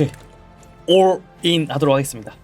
오케이 올인 하도록 하겠습니다.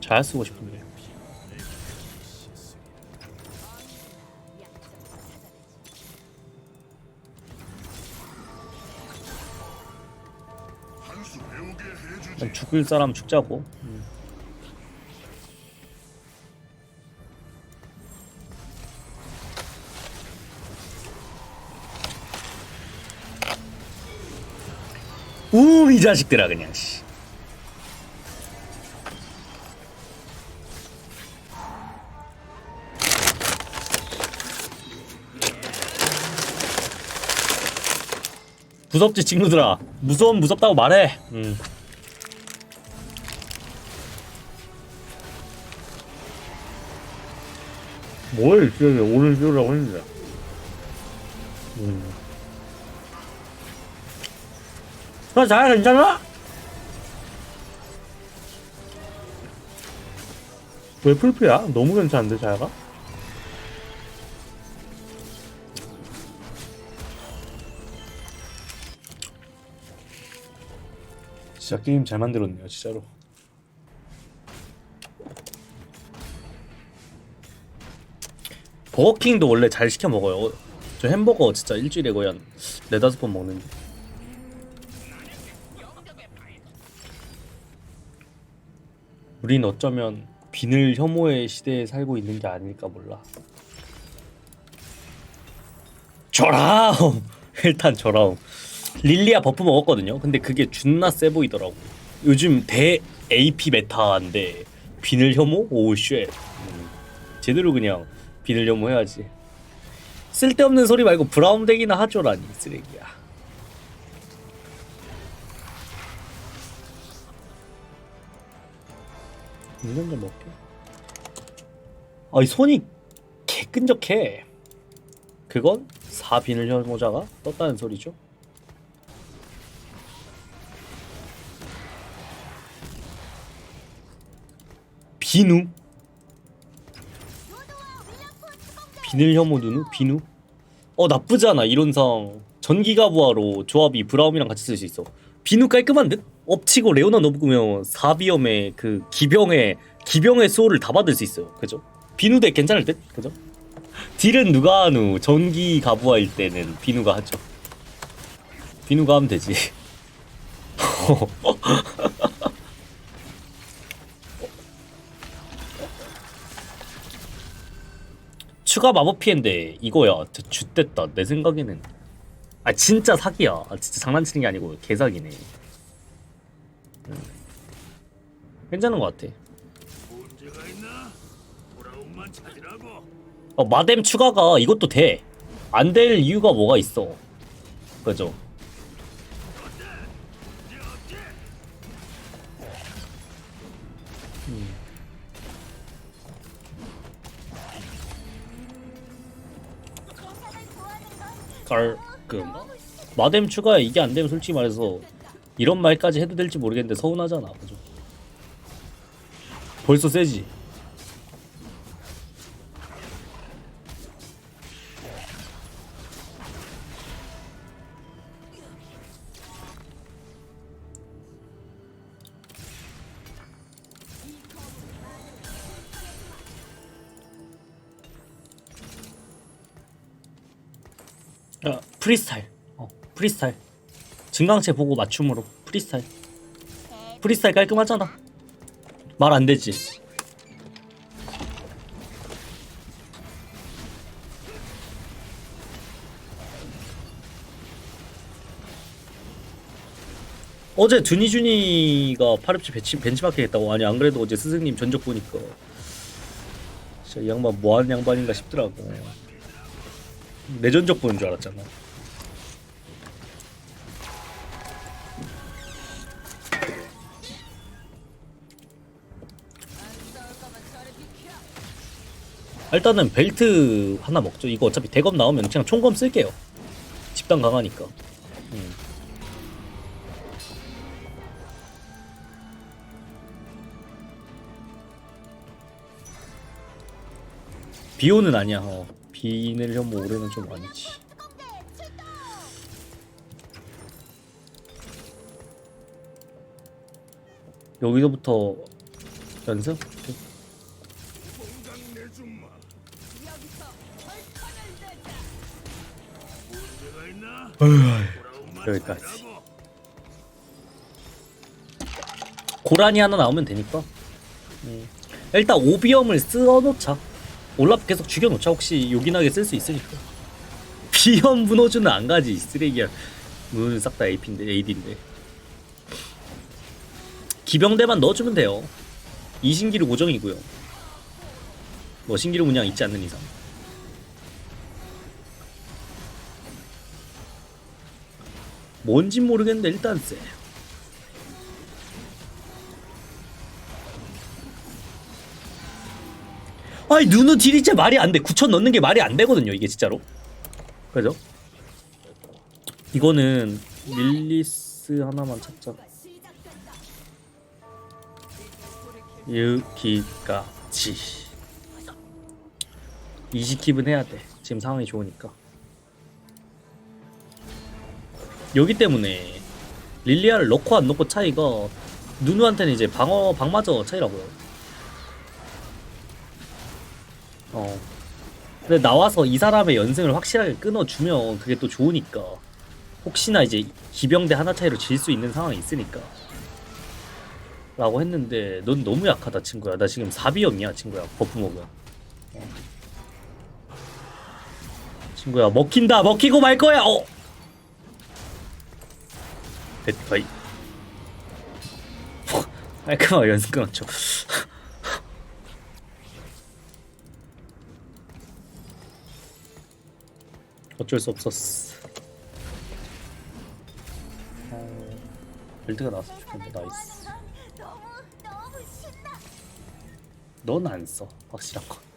잘 쓰고 싶은데 일단 죽을 사람 죽자고 우이 자식들아 그냥 씨. 무섭지 친구들아 무서움 무섭다고 말해 음. 뭘 지금 오늘 띄우라고 했는데 음. 나잘 괜찮아? 왜 풀피야? 너무 괜찮은데 자야가? 진짜 게임 잘 만들었네요 진짜로 버거킹도 원래 잘 시켜 먹어요. 저 햄버거 진짜 일주일에 거의 한 네다섯 번 먹는데. 우린 어쩌면 비늘 혐오의 시대에 살고 있는 게 아닐까 몰라. 저라움! 일단 저라움. 릴리아 버프 먹었거든요. 근데 그게 존나 세 보이더라고. 요즘 대 AP 메타인데 비늘 혐오? 오쉣. 음, 제대로 그냥 비늘 혐오 해야지. 쓸데없는 소리 말고 브라운 덱이나 하죠라니 쓰레기야. 물좀 좀 먹게? 아이 손이 개끈적해. 그건 사비늘 혐오자가 떴다는 소리죠. 비누 비늘 혐오 누누? 비누? 어 나쁘지 않아. 이론상. 전기가 부하로 조합이 브라움이랑 같이 쓸 수 있어. 비누 깔끔한 듯? 엎치고 레오나 넣으면 사비엄의 그 기병의 기병의 수호를 다 받을 수 있어요. 그죠? 비누 대 괜찮을 듯? 그죠? 딜은 누가 하누? 전기 가부하일 때는 비누가 하죠. 비누가 하면 되지 추가 마법 피해인데 이거야. 진짜 죗됐다. 내 생각에는. 아 진짜 사기야. 아, 진짜 장난치는 게 아니고 개사기네. 음. 괜찮은 것 같아. 어, 마뎀 추가가 이것도 돼. 안 될 이유가 뭐가 있어? 그죠 깔끔 마뎀 추가에 이게 안 되면 솔직히 말해서 이런 말까지 해도 될지 모르겠는데 서운하잖아. 그죠? 벌써 세지 프리스타일. 어, 프리스타일. 증강체 보고 맞춤으로 프리스타일. 프리스타일 깔끔하잖아. 말 안 되지. 어제 준이준이가 파렵지 벤치, 벤치마킹 했다고 아니 안 그래도 어제 스승님 전적 보니까 진짜 이 양반 뭐하는 양반인가 싶더라고 내 전적 보는 줄 알았잖아 일단은 벨트 하나 먹죠. 이거 어차피 대검 나오면 그냥 총검 쓸게요. 집단 강하니까. 음. 비오는 아니야. 어. 비 내리면 뭐 올해는 좀 아니지. 여기서부터 연습? 여기까지. 고라니 하나 나오면 되니까. 음. 일단 오비엄을 써놓자. 올라프 계속 죽여놓자. 혹시 요긴하게 쓸 수 있으니까. 비엄 문호주는 안 가지. 이 쓰레기야. 문은 싹다 AP인데, AD인데. 기병대만 넣어주면 돼요. 이신기루 고정이고요. 뭐 신기루 문양 있지 않는 이상. 뭔진 모르겠는데 일단 쎄. 아니 누누 딜이 진짜 말이 안 돼. 9천 넣는 게 말이 안 되거든요. 이게 진짜로. 그죠? 이거는 릴리스 하나만 찾자. 여기까지. 이지킵은 해야 돼. 지금 상황이 좋으니까. 여기 때문에 릴리아를 넣고 안 넣고 차이가 누누한테는 이제 방어 방마저 차이라고요. 어. 근데 나와서 이 사람의 연승을 확실하게 끊어주면 그게 또 좋으니까. 혹시나 이제 기병대 하나 차이로 질 수 있는 상황이 있으니까. 라고 했는데 넌 너무 약하다 친구야. 나 지금 4비염이야 친구야. 버프 먹으면. 어. 친구야 먹힌다. 먹히고 말 거야. 어. 됐거이. 깔끔하게 연승 끊었죠. 어쩔 수 없었어. 어, 빌드가 나왔으면 좋겠는데 나이스. 넌 안 써. 확실한 거.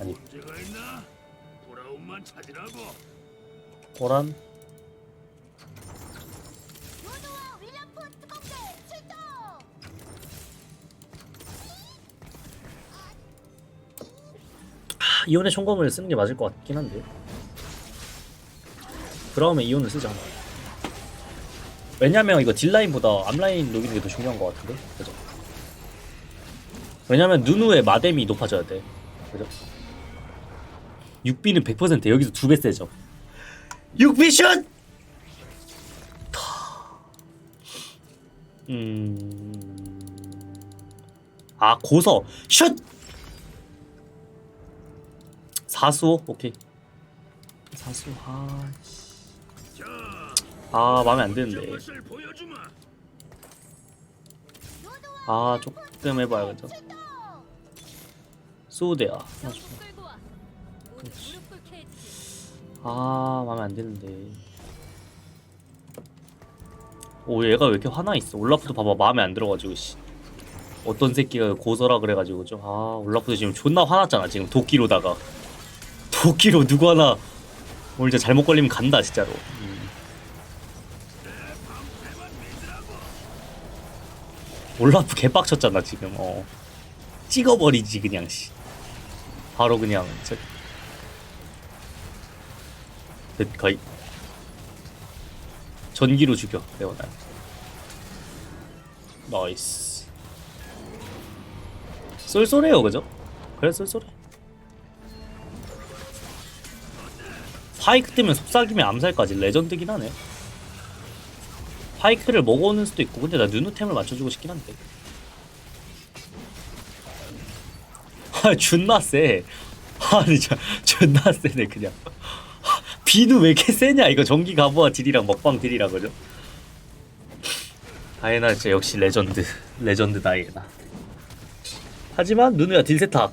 아니 문제가 있나? 찾으라고. 윌리엄프 특공대 출동. 아, 이온의 총검을 쓰는 게 맞을 것 같긴 한데. 브라움에 이온을 쓰자. 왜냐면 이거 딜라인보다 앞라인 녹이는 게 더 중요한 것 같은데. 그죠? 왜냐면 누누의 마뎀이 높아져야 돼. 그죠? 6비는 100% 여기서 두 배 세죠. 6비 슛! 음. 아, 고서 슛! 사수 오케이 사수 아, 자, 아 마음에 안 드는데 아 조금 해봐야겠죠. 소우대야 끌 아 마음에 안 드는데. 오 얘가 왜 이렇게 화나 있어? 올라프도 봐봐. 마음에 안 들어가지고 씨. 어떤 새끼가 고서라 그래가지고 좀 아 올라프도 지금 존나 화났잖아 지금 도끼로다가. 도끼로 누구 하나 오늘 진짜 잘못 걸리면 간다 진짜로. 음. 올라프 개빡쳤잖아 지금. 어. 찍어버리지 그냥 씨. 바로 그냥 저 넷, 가이 전기로 죽여 레오나. 나이스. 쏠쏠해요 그죠? 그래 쏠쏠해. 파이크 뜨면 속삭이면 암살까지 레전드긴 하네. 파이크를 먹어오는 수도 있고 근데 나 누누템을 맞춰주고 싶긴 한데. 아 존나 세 아니 저 존나 세네 그냥 비누 왜 이렇게 세냐 이거 전기 가부와 딜이랑 먹방 딜이랑 그죠? 다이나 진짜 역시 레전드 레전드 다이나 하지만 누누야 딜 세탑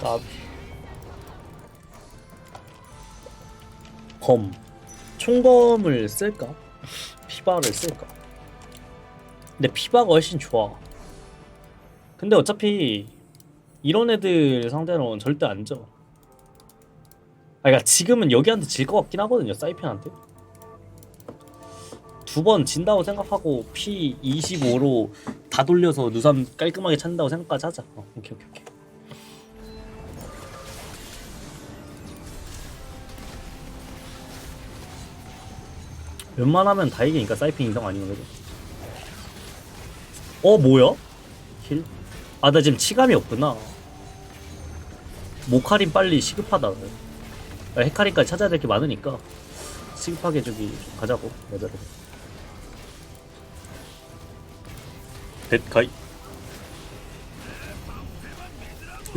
까비 검 총검을 쓸까? 피바를 쓸까? 근데 피바가 훨씬 좋아 근데 어차피 이런 애들 상대로는 절대 안 져. 아, 그러니까 지금은 여기한테 질 것 같긴 하거든요, 사이펜한테. 두 번 진다고 생각하고 P 25로 다 돌려서 누삼 깔끔하게 찾는다고 생각까지 하자. 어, 오케이 오케이 오케이. 웬만하면 다 이기니까 사이핑 이상 아니면 그죠? 어 뭐야? 킬? 아나 지금 치감이 없구나. 모카린 빨리 시급하다. 아, 헤카린까지 찾아야 될 게 많으니까 시급하게 저기 좀 가자고 여자를. 뱃가이.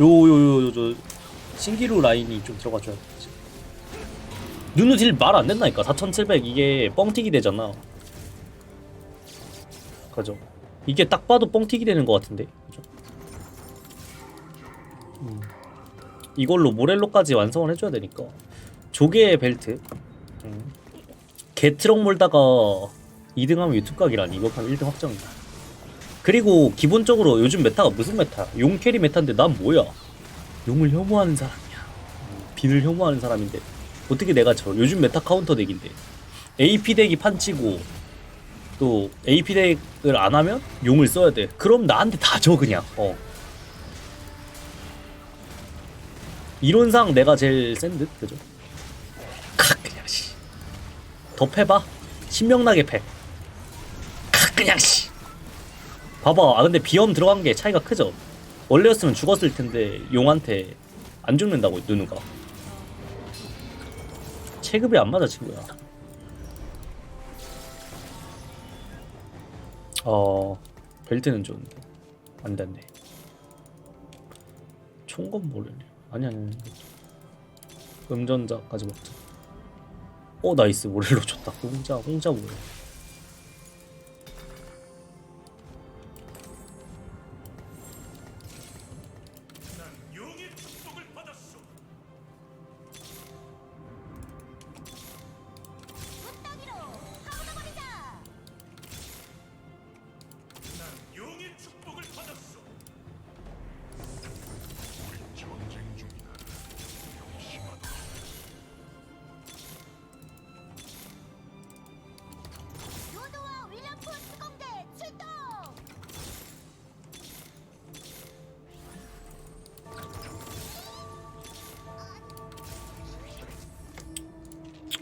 요요 요 저 신기루 라인이 좀 들어가줘야 돼. 누누 딜말 안 된다니까 4700 이게 뻥튀기 되잖아 그죠 이게 딱 봐도 뻥튀기 되는 것 같은데 그죠 음. 이걸로 모렐로까지 완성을 해줘야 되니까 조개 벨트 음. 개트럭 몰다가 2등하면 유튜브 각이라니 이거 판 1등 확정이다 그리고 기본적으로 요즘 메타가 무슨 메타야 용 캐리 메타인데 난 뭐야 용을 혐오하는 사람이야 음, 빈을 혐오하는 사람인데 어떻게 내가 저 요즘 메타 카운터 덱인데 AP 덱이 판치고 또 AP 덱을 안 하면 용을 써야 돼. 그럼 나한테 다 줘 그냥. 어. 이론상 내가 제일 센 듯, 그죠? 더 패봐. 신명나게 패. 칵 그냥 씨. 봐봐. 아 근데 비염 들어간 게 차이가 크죠. 원래였으면 죽었을 텐데 용한테 안 죽는다고 누누가. 체급이 안 맞아 친구야. 어 벨트는 좋은데 안돼 안돼. 총건 모르네. 아니 아니. 음전자까지 먹자. 어 나이스 모렐로 줬다. 홍자 홍자 모렐.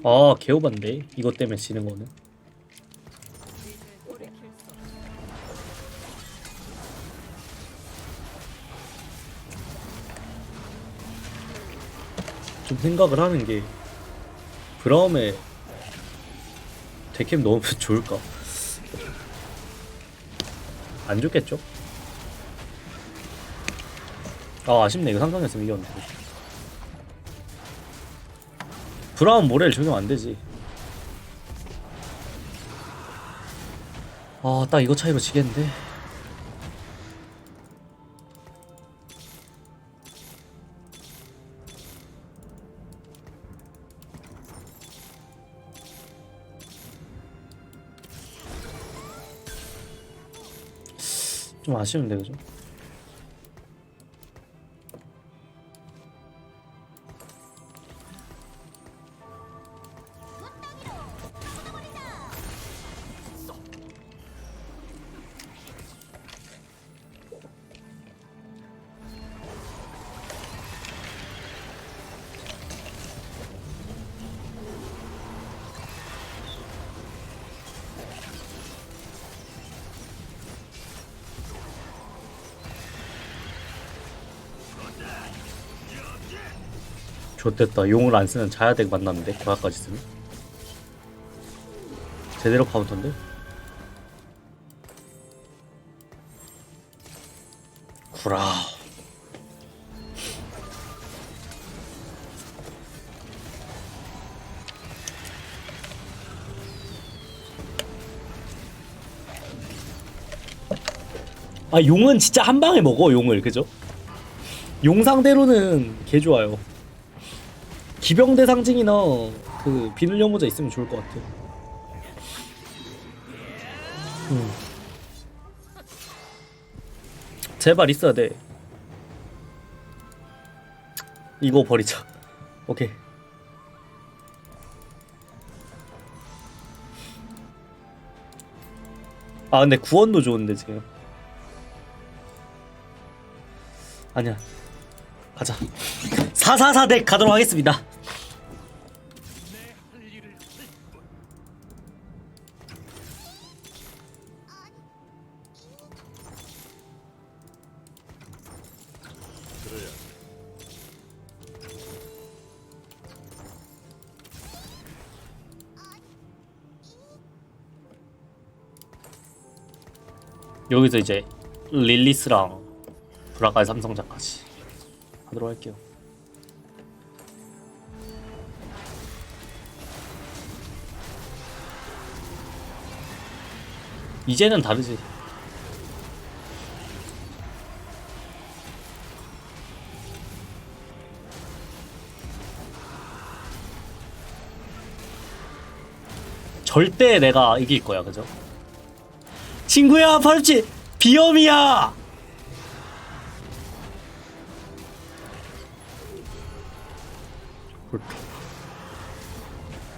아 개오반데 이것 때문에 지는 거는. 좀 생각을 하는 게 브라움의 데캠 넣으면 좋을까? 안 좋겠죠? 아 아쉽네 이거 삼성이었으면 이겼는데 브라운 모렐 적용 안 되지 아 딱 이거 차이로 지겠는데 좀 아쉬운데 그죠? 좋됐다. 용을 안 쓰는 자야덱 만났는데 고야까지 쓰면. 제대로 카운터인데? 구라. 아 용은 진짜 한 방에 먹어 용을. 그죠? 용 상대로는 개 좋아요 기병대 상징이나 그 비늘 연모자 있으면 좋을 것 같아. 음. 제발 있어야 돼. 이거 버리자. 오케이. 아 근데 구원도 좋은데 지금 아니야 가자 444덱 가도록 하겠습니다 여기서 이제 릴리스랑 브라가의 삼성자까지 하도록 할게요 이제는 다르지 절대 내가 이길 거야 그죠? 친구야 파르치 비염이야.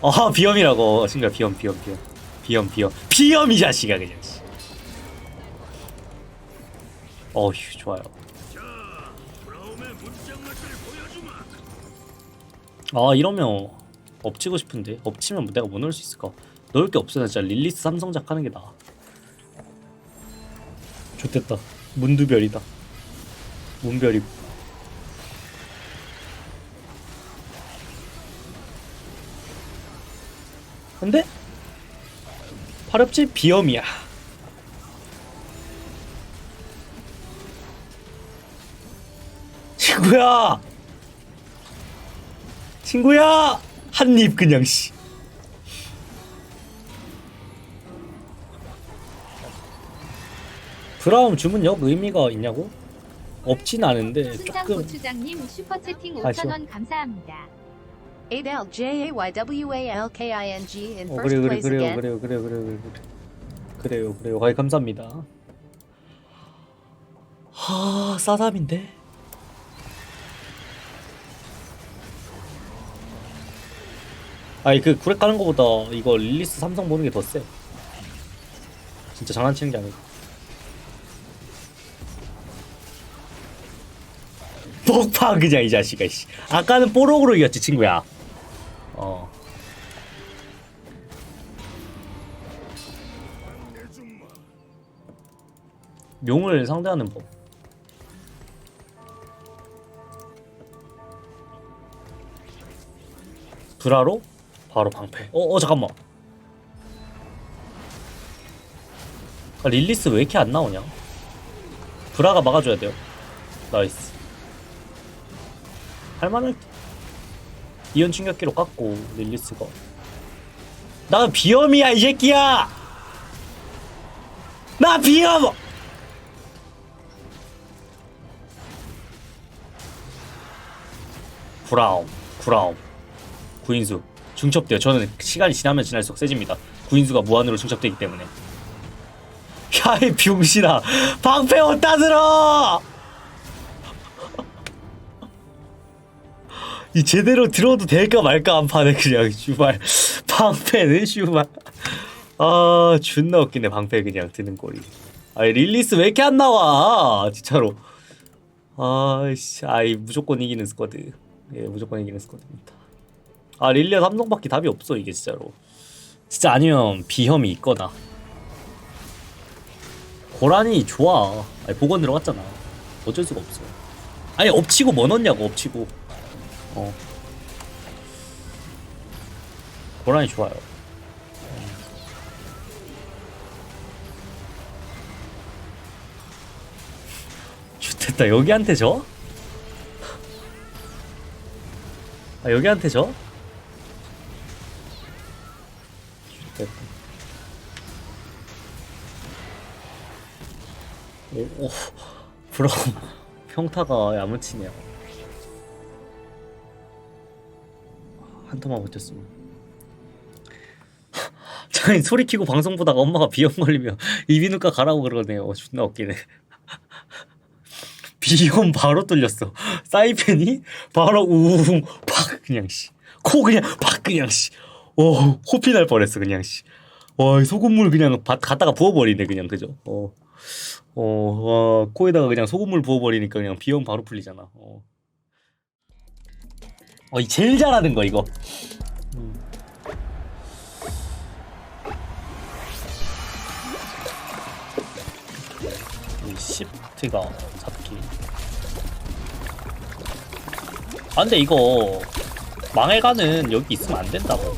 아 비염이라고. 친구야 비염 비염 비염. 비염 비염. 비염 이 자식아 그냥. 씨. 어휴 좋아요. 아 이러면 엎치고 싶은데? 엎치면 내가 못 넣을 수 있을까? 넣을 게 없어 나 진짜. 릴리스 삼성작 하는 게 나아 좋됐다. 문두별이다. 문별이 근데 파렵지 비염이야. 친구야! 친구야! 한 입 그냥 씨 브라움 주문역 의미가 있냐고? 없진 않은데 순장 조금 고추장님 슈퍼채팅 아쉬워. 5,000원 감사합니다. Adel J A Y W A L K I N G in 어, first 그래요 그래 place 그래요 again. 그래요 그래요 그래요 그래요 그래요 그래요 가이 감사합니다 하 싸담인데 아니 그 구렉 가는 거보다 이거 릴리스 삼성 보는 게 더 세. 진짜 장난치는 게 아니고. 폭파 그냥 이 자식아 씨. 아까는 뽀록으로 이겼지 친구야. 어. 용을 상대하는 법. 브라로 바로 방패. 어, 어 잠깐만. 아, 릴리스 왜 이렇게 안 나오냐? 브라가 막아줘야 돼요. 나이스. 할만할 듯. 이연 충격기로 깎고 릴리스가. 나 비염이야 이 새끼야. 나 비염. 브라움, 브라움. 구인수 중첩돼요. 저는 시간이 지나면 지날수록 세집니다. 구인수가 무한으로 중첩되기 때문에. 야이 병신아, 방패 어디다 들어? 이 제대로 들어도 될까 말까 한 판에 그냥 슈발. 방패는 슈발. 아 존나 웃기네 방패 그냥 드는 꼴이. 아이 릴리스 왜 이렇게 안 나와? 진짜로. 아이씨 아이 무조건 이기는 스쿼드. 예 무조건 이기는 스쿼드입니다. 아 릴리아 삼성밖에 답이 없어 이게 진짜로. 진짜 아니면 비혐이 있거나. 고란이 좋아. 아니 복원 들어갔잖아. 어쩔 수가 없어. 아니 엎치고 뭐 넣냐고 엎치고 어. 고란이 좋아요. 좋됐다. 여기한테 져? 아 여기한테 져? 좋됐다. 오, 오. 브라움 평타가 야무치네요 한 통만 버텼으면. 장인 소리 키고 방송 보다가 엄마가 비염 걸리며 이비인후과 가라고 그러네요. 어, 존나 웃기네. 비염 바로 뚫렸어. 사이펜이 바로 우웅 팍 그냥 씨코 그냥 팍 그냥 씨오 호피 날 뻔했어 그냥 씨오 와이 소금물 그냥 밭 갖다가 부어버리네 그냥 그죠? 어. 어, 와, 코에다가 그냥 소금물 부어버리니까 그냥 비염 바로 풀리잖아. 어, 어, 이 제일 잘하는 거 이거. 음. 이 시프트가 잡기. 아 근데 이거 망해가는 여기 있으면 안 된다고.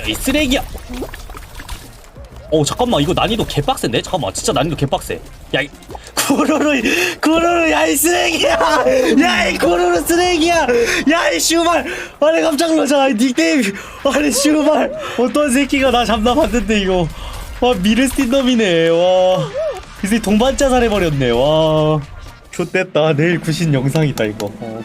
야 이 쓰레기야. 어 잠깐만 이거 난이도 개빡센데? 잠깐만 진짜 난이도 개빡세. 야이 구로로 구로로 야이 쓰레기야. 야이 구로로 쓰레기야. 야이 슈발. 아니 깜짝 놀랐잖아. 닉네임. 아니 슈발. 어떤 새끼가 나 잡나 봤는데 이거. 와 미르스틴 놈이네. 와. 이 새끼 동반 자 살해 버렸네. 와. 좋됐다. 내일 구신 영상 있다 이거. 어.